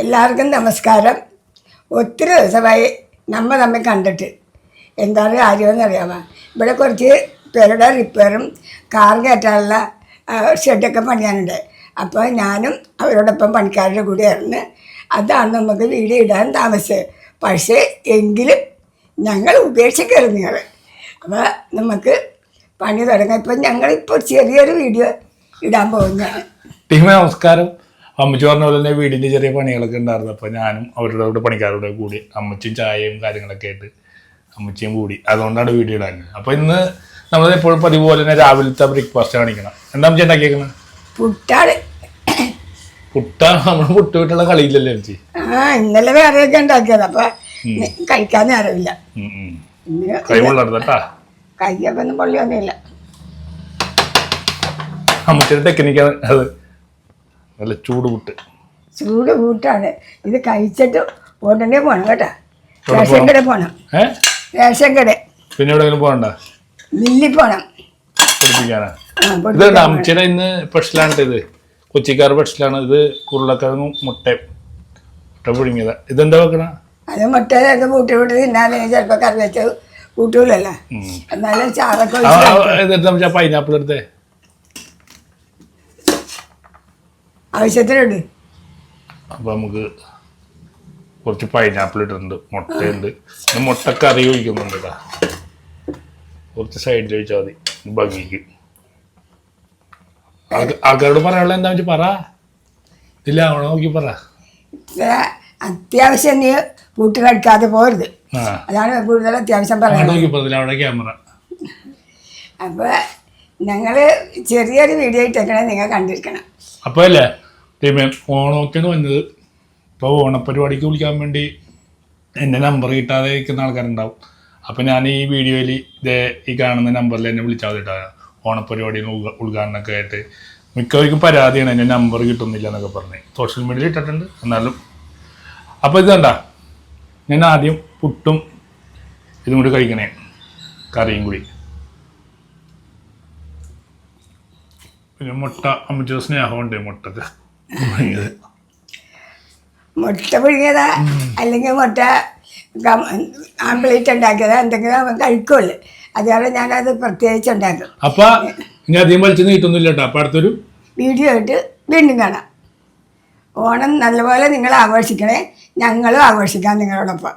എല്ലാവർക്കും നമസ്കാരം. ഒത്തിരി ദിവസമായി നമ്മൾ തമ്മിൽ കണ്ടിട്ട്. എന്താണ് കാര്യമെന്ന് അറിയാമോ ഇവിടെ കുറച്ച് പേരുടെ റിപ്പയറും കാർ കയറ്റാനുള്ള ഷെഡൊക്കെ പണിയാനുണ്ട്. അപ്പോൾ ഞാനും അവരോടൊപ്പം പണിക്കാരുടെ കൂടെ ആയിരുന്നു. അതാണ് നമുക്ക് വീട് ഇടാൻ താമസിച്ചത്. പക്ഷേ എങ്കിലും ഞങ്ങൾ ഉപേക്ഷിക്കരുത് നിങ്ങൾ അപ്പോൾ നമുക്ക് പണി തുടങ്ങാം. ഇപ്പം ഞങ്ങളിപ്പോൾ ചെറിയൊരു വീഡിയോ ഇടാൻ പോകുന്നതാണ്. നമസ്കാരം. അമ്മച്ചി പറഞ്ഞ പോലെ തന്നെ വീടിന്റെ ചെറിയ പണികളൊക്കെ ഉണ്ടായിരുന്നു. അപ്പോൾ ഞാനും അവരുടെ കൂടെ പണിക്കാരുടെ കൂടി അമ്മച്ചിയും ചായയും കാര്യങ്ങളൊക്കെ ആയിട്ട് അമ്മച്ചിയും കൂടി. അതുകൊണ്ടാണ് വീഡിയോ ഇടാൻ അപ്പോൾ ഇന്ന് നമ്മൾ എപ്പോഴും പതിവ് പോലെ തന്നെ രാവിലത്തെ ബ്രേക്ക്ഫാസ്റ്റ് കാണിക്കണം. എന്താ അമ്മച്ചി ഉണ്ടാക്കിയേക്കുന്നത് പുട്ടാണ്. പുട്ടാണ് നമ്മൾ പുട്ട് വിട്ടുള്ള കളിയില്ലല്ലേ അമ്മച്ചി? ആ ഇന്നലെ വേറെയൊക്കെ ഉണ്ടാക്കിയത്. അപ്പൊ കഴിക്കാൻ നേരമില്ല. കൈ കൊള്ളരുതട്ടാ കയ്യൊക്കെ ഒന്നും പൊള്ളിയൊന്നുമില്ല. അമ്മച്ചിയുടെ ടെക്നിക്കാണ് അത്. നല്ല ചൂട് കൂട്ട് ചൂട് കൂട്ടാണ് ഇത് കഴിച്ചിട്ട് ഉടനെ പോണം കേട്ടോ. റേഷൻ പോണം? കട പോണം. റേഷൻ കട പിന്നെ എവിടെയെങ്കിലും പോകണ്ട? മില്ലിൽ പോണം. ഇത്. അമ്മച്ചിയുടെ ഇന്ന് സ്പെഷ്യലാണ് ഇത് കൊച്ചിക്കാർ സ്പെഷ്യലാണ്. ഇത് ഉരുളക്കിഴങ്ങും മുട്ടയും. മുട്ട പുഴുങ്ങിയത്. ഇതെന്താ വെക്കണ? അത് മുട്ട കൂട്ടി വിട്ട് തിന്നാൻ ചിലപ്പോൾ കറി വെച്ചത് കൂട്ടൂലല്ലോ. എന്നാലും ചാറൊക്കെ പൈനാപ്പിൾ എടുത്തേ. ആവശ്യത്തിനുണ്ട്. അപ്പൊ നമുക്ക് കുറച്ച് പൈനാപ്പിൾ ഇട്ടിട്ടുണ്ട് മുട്ടയുണ്ട്. മുട്ടക്കറി ഒഴിക്കുന്നുണ്ട് കേട്ടോ കുറച്ച് സൈഡിൽ ഒഴിച്ചാൽ മതി ഭംഗിക്ക്. ആൾക്ക- ആൾക്കാരോട് പറയാനുള്ള എന്താ വെച്ചാൽ പറ. ഇല്ല അവളെ നോക്കി പറ. അത്യാവശ്യം നീ കൂട്ട് കഴിക്കാതെ പോരുത്. അതാണ് കൂടുതൽ അത്യാവശ്യം പറയുന്നത് നോക്കി പറഞ്ഞില്ല അവിടെ ക്യാമറ. അപ്പോൾ ഞങ്ങൾ ചെറിയൊരു വീഡിയോ ഇട്ടേക്കണേ നിങ്ങൾ കണ്ടിരിക്കണം. അപ്പോൾ അല്ലേ ടീമേ ഓണമൊക്കെയാണ് വന്നത്. ഇപ്പോൾ ഓണപ്പരിപാടിക്ക് വിളിക്കാൻ വേണ്ടി എന്റെ നമ്പർ കിട്ടാതെ ഇരിക്കുന്ന ആൾക്കാരുണ്ടാവും. അപ്പോൾ ഞാൻ ഈ വീഡിയോയിൽ ഇതേ ഈ കാണുന്ന നമ്പറിൽ എന്നെ വിളിച്ചാൽ കേട്ടോ ഓണപ്പരിപാടിയിൽ ഉദ്ഘ- ഉദ്ഘാടനമൊക്കെ ആയിട്ട്. മിക്കവർക്കും പരാതിയാണ് എന്റെ നമ്പർ കിട്ടുന്നില്ല എന്നൊക്കെ പറഞ്ഞ്. സോഷ്യൽ മീഡിയയിൽ ഇട്ടിട്ടുണ്ട് എന്നാലും. അപ്പോൾ ഇത് കണ്ട? ഞാൻ ആദ്യം പുട്ടും ഇതും കൂടി കഴിക്കണേ. കറിയും കൂടി. പിന്നെ മുട്ട അമ്മച്ച സ്നേഹമുണ്ട് മുട്ടക്ക്. മുട്ട പുഴുങ്ങിയതാ അല്ലെങ്കിൽ മുട്ട ആംപ്ലേറ്റ് ഉണ്ടാക്കിയതാ എന്തെങ്കിലും അവൻ കഴിക്കുമല്ലോ അതുകൊണ്ട് ഞാനത് പ്രത്യേകിച്ച് ഉണ്ടാക്കും. അപ്പൊ ഇനി അധികം വലിച്ചു നീട്ടൊന്നുമില്ല കേട്ടോ. അപ്പൊ അടുത്തൊരു. വീഡിയോ ആയിട്ട് വീണ്ടും കാണാം. ഓണം നല്ലപോലെ നിങ്ങൾ ആഘോഷിക്കണേ. ഞങ്ങളും ആഘോഷിക്കാം നിങ്ങളോടൊപ്പം.